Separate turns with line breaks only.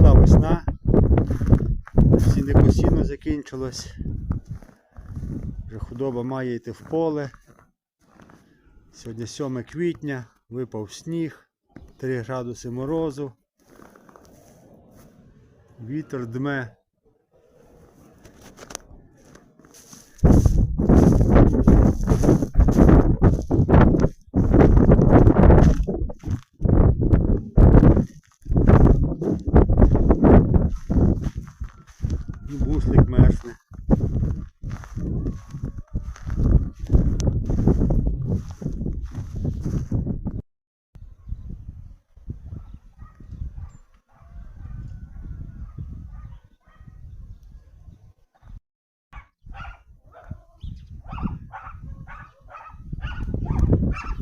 весна. Сінекосінно закінчилось. Вже худоба має йти в поле. Сьогодні 7 квітня, випав сніг, 3 градуси морозу. Вітер дме Ну, і бушлик мешне. you